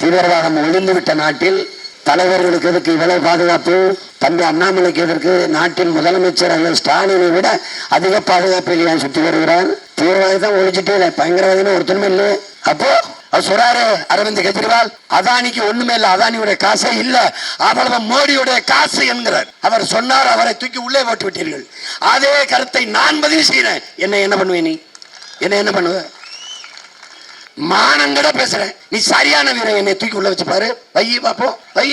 தீவிரவாதம் ஒளிந்துவிட்ட நாட்டில் தலைவர்களுக்கு எதுக்கு இவ்வளவு பாதுகாப்பு தம்பி அண்ணாமலைக்கு எதற்கு நாட்டின் முதலமைச்சர் அல்லது ஸ்டாலினை விட அதிக பாதுகாப்பு இல்லையா சுற்றி வருகிறார். தீவிரவாதம் ஒழிச்சிட்டே இல்லை. பயங்கரவாதின்னு ஒருத்தனுமே இல்லை. அப்போ சொல்றாரு அரவிந்த் கெஜ்ரிவால் அதானிக்கு ஒண்ணுமே இல்ல. அதானியுடைய காசே இல்ல. அவ்வளவு மோடியுடைய காசு என்கிறார். அவர் சொன்னார் அவரை தூக்கி உள்ளே போட்டு விட்டீர்கள். அதே கருத்தை நான் பதிவு செய்யறேன் என்ன என்ன பண்ணுவே நீ? என்ன என்ன பண்ணுவ? மானங்கட பேசுறேன். நீ சரியான வீரன் என்னை தூக்கி உள்ள வச்சு பாரு. வை பாப்போம் வை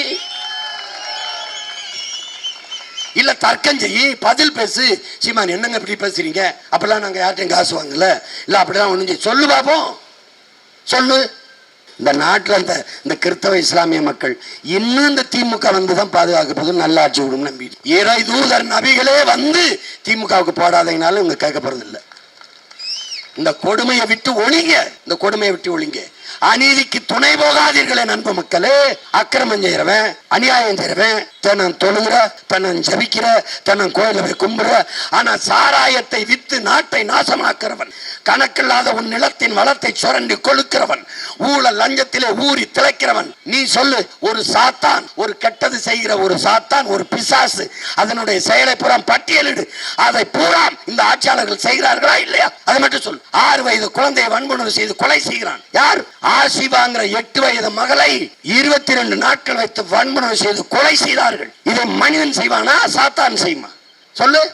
இல்ல தர்க்கம் செய்யி பதில் பேசு. சீமான் என்னங்க இப்படி பேசுறீங்க? அப்பெல்லாம் நாங்க யார்ட்டையும் காசு வாங்கல. இல்ல அப்படிலாம் ஒண்ணு செய்ய சொல்லு பாப்போம் சொல்லு. இந்த நாட்டில் இந்த இந்த கிறிஸ்தவ இஸ்லாமிய மக்கள் இன்னும் இந்த திமுக வந்து தான் பாதுகாக்கப்படுது நல்லா ஆட்சி விடும் நம்பி இறை தூதர் நபிகளே வந்து திமுகவுக்கு போடாதீங்கனாலும் இவங்க கேட்க போறது இல்லை இந்த கொடுமையை விட்டு ஒழிங்க. இந்த கொடுமையை விட்டு ஒழிங்க. அநீதிக்கு துணை போகாதீர்களே நண்பு மக்களே. அக்கிரமம் செய்யறவன் அநியாயம் செய்யறவன் தன்னன் தொழுகிற தன்னன் ஜபிக்கிற தன்னன் கோயில போய் கும்புற ஆனா சாராயத்தை வித்து நாட்டை நாசமாக்குறவன் கணக்கில்லாத உன் நிலத்தின் வளத்தை சுரண்டி கொழுக்கிறவன் ஊழல் லஞ்சத்திலே ஊறி திளைக்கிறவன். நீ சொல்லு ஒரு சாத்தான் ஒரு கெட்டது செய்கிற ஒரு சாத்தான் ஒரு பிசாசு அதனுடைய செயலை புறம் பட்டியலிடு. அதை பூராம் இந்த ஆட்சியாளர்கள் செய்கிறார்களா இல்லையா? அதை மட்டும் சொல் ஆறு வயது குழந்தையை வன்புணர்வு செய்து கொலை செய்கிறான். யார்? ஆசிவாங்கிற எட்டு வயது மகளை இருபத்தி ரெண்டு நாட்கள் வைத்து வன்முறை செய்து கொலை செய்தார்கள். இதை மனிதன் செய்வானா? சாத்தான் செய்யுமா? சொல்லு.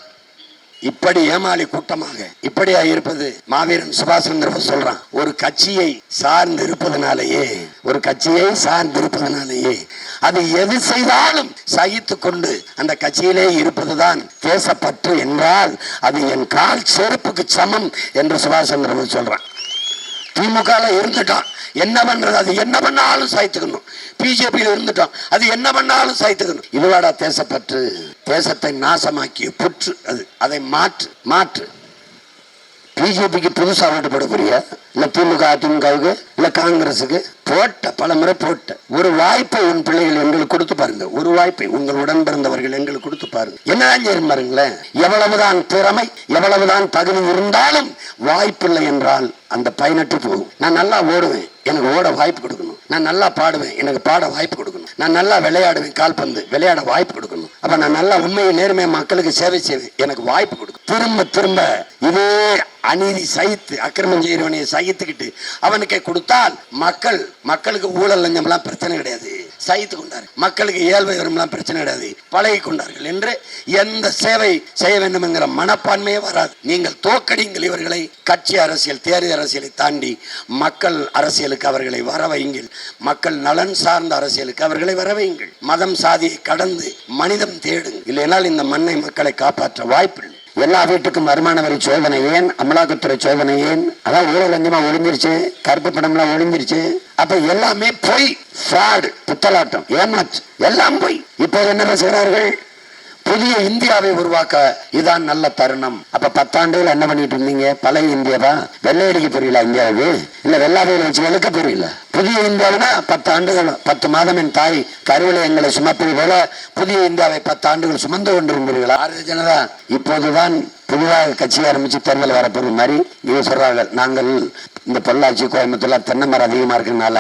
இப்படி ஏமாளி கூட்டமாக இப்படியா இருப்பது? மாவீரன் சுபாஷ் சந்திர சொல்றான் ஒரு கட்சியை சார்ந்து இருப்பதனாலேயே ஒரு கட்சியை சார்ந்து இருப்பதனாலேயே அது எது செய்தாலும் சகித்து கொண்டு அந்த கட்சியிலே இருப்பதுதான் தேசப்பற்று என்றால் அது என் கால் செருப்புக்கு சமம் என்று சுபாஷ் சந்திர சொல்றான். திமுக இருந்துட்டான். என்ன பண்றது? அது என்ன பண்ணாலும் சாய்த்துக்கணும். பிஜேபியில் இருந்துட்டோம் அது என்ன பண்ணாலும் சாய்த்துக்கணும். இவ்வளோடா தேசப்பற்று. தேசத்தை நாசமாக்கிய புற்று அது. அதை மாற்று மாற்று. பிஜேபிக்கு புதுசாக ஓட்டு போட போறியா திமுக அதிமுகவுக்கு இல்லை காங்கிரஸுக்கு போட்ட பல முறை போட்ட ஒரு வாய்ப்பை உன் பிள்ளைகள் எங்களுக்கு கொடுத்து பாருங்க. ஒரு வாய்ப்பை உங்கள் உடன் பிறந்தவர்கள் எங்களுக்கு கொடுத்து பாருங்க. என்னதான் செய்யும் பாருங்களேன்? எவ்வளவுதான் திறமை எவ்வளவுதான் தகுதி இருந்தாலும் வாய்ப்பில்லை என்றால் அந்த பயனற்று போகும். நான் நல்லா ஓடுவேன். எனக்கு ஓட வாய்ப்பு கொடுக்கணும். நான் நல்லா பாடுவேன். எனக்கு பாட வாய்ப்பு கொடுக்கணும். நான் நல்லா விளையாடுவேன் கால்பந்து விளையாட வாய்ப்பு கொடுக்கணும். அப்ப நான் நல்லா உண்மையை நேர்மையை மக்களுக்கு சேவை செய்வேன். எனக்கு வாய்ப்பு கொடுக்கும் திரும்ப திரும்ப இதே அநீதி சகித்து அக்கிரமம் செய்கிறவனையை சகித்துக்கிட்டு அவனுக்கே கொடுத்தால் மக்கள் மக்களுக்கு ஊழல் லஞ்சம்லாம் பிரச்சனை கிடையாது. சகித்து கொண்டார் மக்களுக்கு ஏழ்மை வரும்லாம் பிரச்சனை கிடையாது. பழகி கொண்டார்கள் என்று எந்த சேவை செய்ய வேண்டும் என்கிற மனப்பான்மையே வராது. நீங்கள் தோக்கடிங்கள் இவர்களை. கட்சி அரசியல் தேர்தல் அரசியலை தாண்டி மக்கள் அரசியலுக்கு அவர்களை வர வையுங்கள் மக்கள் நலன் சார்ந்த அரசியலுக்கு அவர்களை வர வையுங்கள் மதம் சாதியை கடந்து மனிதம் தேடுங்கள். இல்லைனால் இந்த மண்ணை மக்களை காப்பாற்ற வாய்ப்பில்லை. எல்லா வீட்டுக்கும் வருமான வரி சோதனை ஏன்? அமலாக்கத்துறை சோதனை ஏன்? அதான் ஊழல் லஞ்சமா ஒளிஞ்சிருச்சு கருப்பு படம்லாம் ஒளிஞ்சிருச்சு அப்ப எல்லாமே பொய் ஃப்ராடு புத்தலாட்டம். ஏமாச்சு எல்லாம் பொய். இப்போ என்ன பேசுகிறார்கள் புதிய இந்தியாவை உருவாக்க இதான் நல்ல தருணம். அப்ப பத்தாண்டுகள் என்ன பண்ணிட்டு இருந்தீங்க? பழைய இந்தியாவா? வெள்ளையடிக்க புரியல இந்தியாவுக்கு? இல்ல வெள்ளாவையில வச்சு வெளுக்க புரியல புதிய இந்தியாவுனா பத்து ஆண்டுகள் பத்து மாதம் என் தாய் கருவில எங்களை சுமப்பது போல புதிய இந்தியாவை பத்து ஆண்டுகள் சுமந்து கொண்டிருந்தீர்களா பாரதிய ஜனதா இப்போதுதான் புதிதாக கட்சி ஆரம்பிச்சு தேர்தல் வரப்போகுது மாதிரி இவங்க சொல்றாங்க. நாங்கள் இந்த பொள்ளாச்சி கோயம்புத்தூர்ல தென்னை மரம் அதிகமாக இருக்கிறனால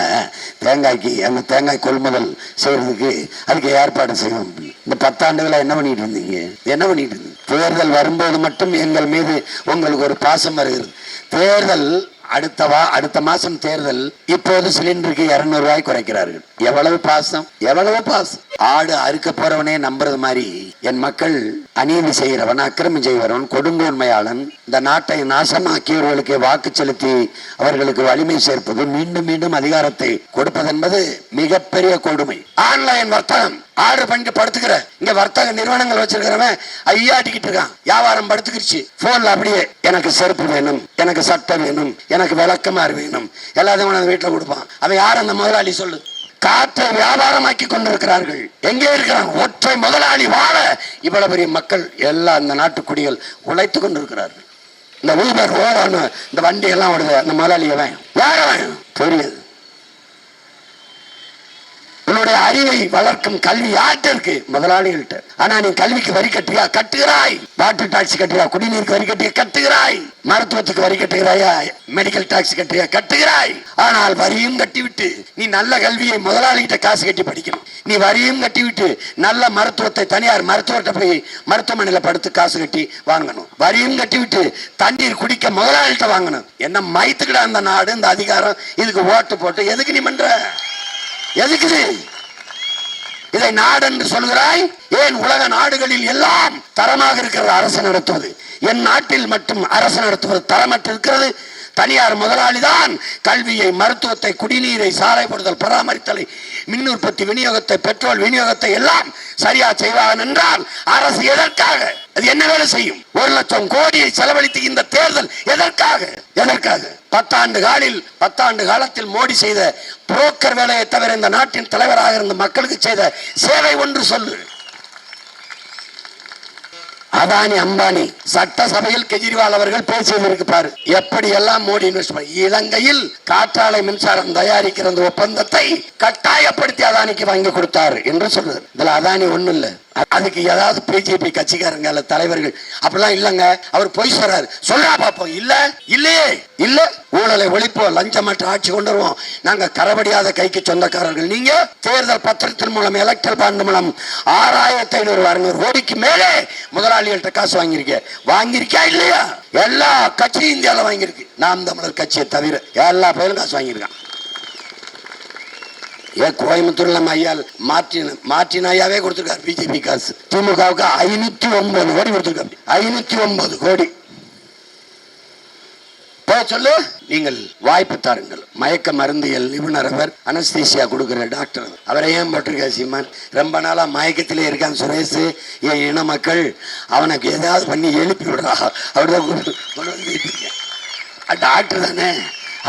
தேங்காய்க்கு அந்த தேங்காய் கொள்முதல் செய்யறதுக்கு அதுக்கு ஏற்பாடு செய்வோம் இந்த பத்தாண்டுகளாக என்ன பண்ணிட்டு இருந்தீங்க? என்ன பண்ணிட்டு இருந்தீங்க? தேர்தல் வரும்போது மட்டும் எங்கள் மீது உங்களுக்கு ஒரு பாசம் வருகிறது. தேர்தல் அடுத்த வா அடுத்த மாசம் தேர்தல் இப்போது சிலிண்டருக்கு இருநூறு ரூபாய் குறைக்கிறார்கள். எவ்வளவு பாசம்? எவ்வளவு பாசம்? ஆடு அறுக்க போறவனே நம்புறது மாதிரி என் மக்கள் அநீதி செய்கிறவன் அக்கிரமம் செய்கிறவன் கொடுங்கோன்மையாளன் இந்த நாட்டை நாசமாக்கியவர்களுக்கு வாக்கு செலுத்தி அவர்களுக்கு வலிமை சேர்ப்பது மீண்டும் மீண்டும் அதிகாரத்தை கொடுப்பது என்பது மிகப்பெரிய கொடுமை. ஆன்லைன் வர்த்தகம். ஆர்டர் பண்ணிட்டு படுத்துக்கிற. இங்க வர்த்தக நிறுவனங்கள் வச்சிருக்கிறவன் ஐயாட்டிக்கிட்டு இருக்கான். வியாபாரம் படுத்துக்கிடுச்சு போன்ல அப்படியே எனக்கு செருப்பு வேணும் எனக்கு சட்டம் வேணும் எனக்கு விளக்கமாறு வேணும் எல்லாத்தையும் வீட்டில் கொடுப்பான். அவன் யார் அந்த முதலாளி? சொல்லு. காற்றை வியாபாரமாக்கி கொண்டிருக்கிறார்கள். எங்கே இருக்கிறாங்க? ஒற்றை முதலாளி வாழ இவ்வளவு பெரிய மக்கள் எல்லா இந்த நாட்டு குடிகள் உழைத்து கொண்டிருக்கிறார்கள். இந்த ஊபர் ஓடணும் இந்த வண்டி எல்லாம் ஓடுது. அந்த முதலாளி அவன் யார் அவன்? தெரியாது அறிவை வளர்க்கும் கல்வி யார்கிட்ட இருக்கு? முதலாளிகள்கிட்ட. ஆனா நீ கல்விக்கு வரி கட்டுறியா கட்டுகிறாய். வாட்டர் டாக்ஸ் கட்டுறியா குடிநீருக்கு வரி கட்டியா கட்டுகிறாய். மருத்துவத்துக்கு வரி கட்டுகிறாயா? Medical tax கட்டுறியா கட்டுகிறாய். ஆனால் வரியும் கட்டிவிட்டு நீ நல்ல கல்வியை முதலாளிகிட்ட காசு கட்டி படிக்கணும். நீ வரியும் கட்டிவிட்டு நல்ல மருத்துவத்தை தனியார் மருத்துவர்கிட்ட போய் மருத்துவமனையில் படுத்து காசு கட்டி வாங்கணும். வரியும் கட்டிவிட்டு தண்ணீர் குடிக்க முதலாளிகிட்ட வாங்கணும். என்ன மைத்துக்கிட அந்த நாடு இந்த அதிகாரம்? இதுக்கு ஓட்டு போட்டு எதுக்கு நீ பண்ற? எதுக்கு இதை நாடு என்று சொல்கிறாய்? ஏன் உலக நாடுகளில் எல்லாம் தரமாக இருக்கிறது அரசு நடத்துவது? என் நாட்டில் மட்டும் அரசு நடத்துவது தரமற்று இருக்கிறது. தனியார் முதலாளிதான் கல்வியை மருத்துவத்தை குடிநீரை சாலைப்படுதல் பராமரித்தலை மின் உற்பத்தி விநியோகத்தை பெட்ரோல் விநியோகத்தை எல்லாம் சரியா செய்வார்கள் என்றால் அரசு எதற்காக அது என்ன வேலை செய்யும்? ஒரு லட்சம் கோடியை செலவழித்து இந்த தேர்தல் எதற்காக? எதற்காக? பத்தாண்டு காலில் பத்தாண்டு காலத்தில் மோடி செய்த புரோக்கர் வேலையை தவிர இந்த நாட்டின் தலைவராக இருந்த மக்களுக்கு செய்த சேவை ஒன்று சொல்லு. அதானி அம்பானி சட்டசபையில் கெஜ்ரிவால் அவர்கள் பேசியதற்கு பாரு. எப்படி எல்லாம் மோடி இலங்கையில் காற்றாலை மின்சாரம் தயாரிக்கிற அந்த ஒப்பந்தத்தை கட்டாயப்படுத்தி அதானிக்கு வாங்கி கொடுத்தார் என்று சொல்றது இதுல அதானி ஒண்ணும் இல்ல. அதுக்கு ஏதாவது பிஜேபி கட்சிக்காரங்க அல்ல தலைவர்கள் அப்படிலாம் இல்லங்க. அவர் பொய் சொல்றாரு. சொல்றா பாப்போம். இல்ல? இல்லையே. இல்ல? ஊழலை ஒழிப்போம் லஞ்சமற்ற ஆட்சி கொண்டு வருவோம். நாங்க கரபடியாத கைக்கு சொந்தக்காரர்கள். நீங்க தேர்தல் பத்திரத்தின் மூலம் எலக்ட்ரல் பாண்ட் மூலம் ஆறாயிரத்தி ஐநூறு அறுநூறு கோடிக்கு மேலே முதலாளிகள்கிட்ட காசு வாங்கியிருக்க வாங்கியிருக்கா இல்லையா? எல்லா கட்சியும் இந்தியாவில் வாங்கியிருக்கு. நாம் தமிழர் கட்சியை தவிர எல்லா பேரும் காசு வாங்கியிருக்கான். ஏன் கோயம்புத்தூர்ல நம்ம ஐயா மார்டின் மார்டின் ஐயாவே கொடுத்திருக்காரு. பிஜேபி காசு. திமுகவுக்கு ஐநூத்தி ஒன்பது கோடி கொடுத்துருக்காரு. ஐநூத்தி ஒன்பது கோடி. போ சொல்லு. நீங்கள் வாய்ப்பு தாருங்கள். மயக்க மருந்தியல் நிபுணர் அவர் அனஸ்தீசியா கொடுக்குற டாக்டர். அவரை ஏன் போட்டிருக்க சீமான்? ரொம்ப நாளா மயக்கத்திலே இருக்கான் சுரேஷ். என் இன மக்கள் அவனுக்கு ஏதாவது பண்ணி எழுப்பி விடுறா. அப்படிதான் கொண்டு வந்து டாக்டர் தானே.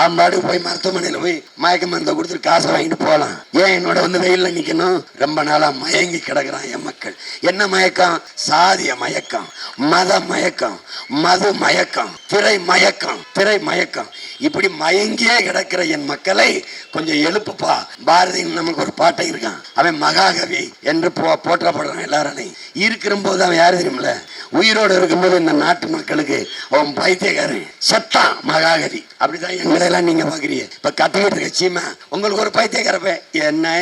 அம்பாடு போய் மருத்துவமனையில் போய் மயக்க மருந்தை கொடுத்துட்டு காசை வாங்கிட்டு போகலாம். ஏன் என்னோட வந்து வெயில்ல நிற்கணும் ரொம்ப நாளாக மயங்கி கிடக்குறான் என் மக்கள். என்ன மயக்கம்? சாதிய மயக்கம். மத மயக்கம். மது மயக்கம் திரை மயக்கம் திரை மயக்கம். இப்படி மயங்கியே கிடக்கிற என் மக்களை கொஞ்சம் எழுப்புப்பா. பாரதி நமக்கு ஒரு பாட்டை இருக்கான். அவன் மகாகவி என்று போ போற்றப்படுறான் எல்லாரையும் இருக்கிற போது அவன் யாரு தெரியுமில்ல? உயிரோடு இருக்கும்போது இந்த நாட்டு மக்களுக்கு அவன் பைத்தியக்காரன். செத்தான் மகாகவி. அப்படிதான் எங்களெல்லாம் நீங்க பாக்குறீங்க. இப்ப கட்டிக்கிட்டு இருக்க சீமா உங்களுக்கு ஒரு பைத்தியக்காரப்ப என்ன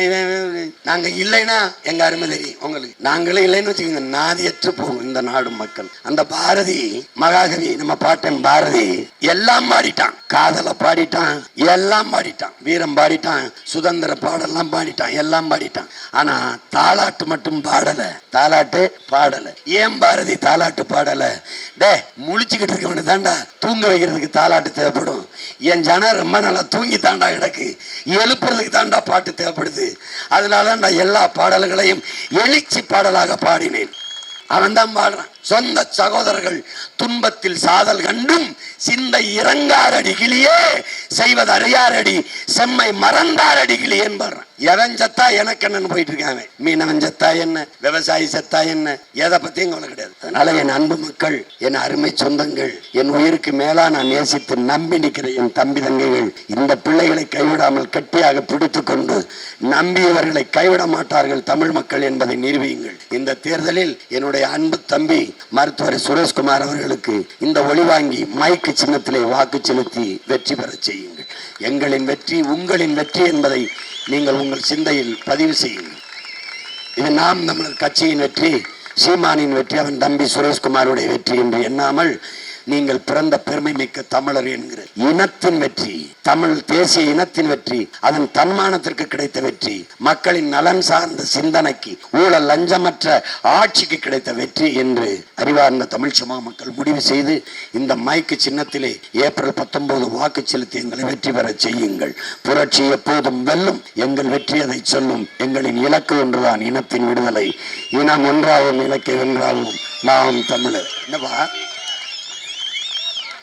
நாங்க இல்லைன்னா எங்க அருமை தெரியும் உங்களுக்கு. நாங்களே இல்லைன்னு வச்சுக்கோங்க. நாதியற்று போகும் இந்த நாடு மக்கள். அந்த பாரதி மகாகவி நம்ம பாட்டன் பாரதி எல்லாம் பாடிட்டான். காதல பாடிட்டான் எல்லாம் பாடிட்டான். வீரம் பாடிட்டான் சுதந்திர பாடெல்லாம் பாடிட்டான் எல்லாம் பாடிட்டான். ஆனா தாலாட்டு மட்டும் பாடல. தாலாட்டு பாடல. ஏன் பாரதி தாலாட்டு பாடல? டே முழிச்சுக்கிட்டு இருக்கவனு தாண்டா தூங்க வைக்கிறதுக்கு தாலாட்டு தேவைப்படும். என் ஜனம் ரொம்ப நல்லா தூங்கி தாண்டா கிடக்கு. எழுப்புறதுக்கு தாண்டா பாட்டு தேவைப்படுது. அதனால நான் எல்லா பாடல்களையும் எழுச்சி பாடலாக பாடினேன். அவன் தான் பாடுறான். சொந்த சகோதரர்கள் துன்பத்தில் சாதல் கண்டும் சிந்தை இறங்காரடி கிளியே செய்வது அறியாரடி செம்மை மறந்தாரடி கிளி என்பார். எவன் சத்தா எனக்கு என்னன்னு போயிட்டு இருக்காங்க. மீனவன் செத்தா என்ன? விவசாயி செத்தா என்ன? எதை பத்தியும் கவலை கிடையாது. அதனால என் அன்பு மக்கள் என் அருமை சொந்தங்கள் என் உயிருக்கு மேலா நான் நேசித்து நம்பி நிற்கிற என் தம்பி தங்கைகள் இந்த பிள்ளைகளை கைவிடாமல் கட்டியாக பிடித்து கொண்டு நம்பியவர்களை கைவிட மாட்டார்கள் தமிழ் மக்கள் என்பதை நிரூபியுங்கள். இந்த தேர்தலில் என்னுடைய அன்பு தம்பி மருத்துவர் சுரேஷ்குமார் அவர்களுக்கு இந்த ஒளி வாங்கி மைக்கு சின்னத்திலே வாக்கு செலுத்தி வெற்றி பெறச் செய்யுங்கள். எங்களின் வெற்றி உங்களின் வெற்றி என்பதை நீங்கள் உங்கள் சிந்தையில் பதிவு செய்யுங்கள். இது நாம் நம்மளது கட்சியின் வெற்றி சீமானின் வெற்றி அவன் தம்பி சுரேஷ்குமாருடைய வெற்றி என்று எண்ணாமல் நீங்கள் பிறந்த பெருமை மிக்க தமிழர் என்கிற இனத்தின் வெற்றி தமிழ் தேசிய இனத்தின் வெற்றி அதன் தன்மானத்திற்கு கிடைத்த வெற்றி மக்களின் நலன் சார்ந்த சிந்தனைக்கு ஊழல் லஞ்சமற்ற ஆட்சிக்கு கிடைத்த வெற்றி என்று அறிவார்ந்த தமிழ் சுமா மக்கள் முடிவு செய்து இந்த மைக்கு சின்னத்திலே ஏப்ரல் பத்தொன்பது வாக்கு செலுத்தி எங்களை வெற்றி பெறச் செய்யுங்கள். புரட்சி எப்போதும் வெல்லும் எங்கள் வெற்றி அதை சொல்லும். எங்களின் இலக்கு ஒன்றுதான் இனத்தின் விடுதலை. இனம் ஒன்றாகும் இலக்கை வென்றாகும் நாம் தமிழர். என்னவா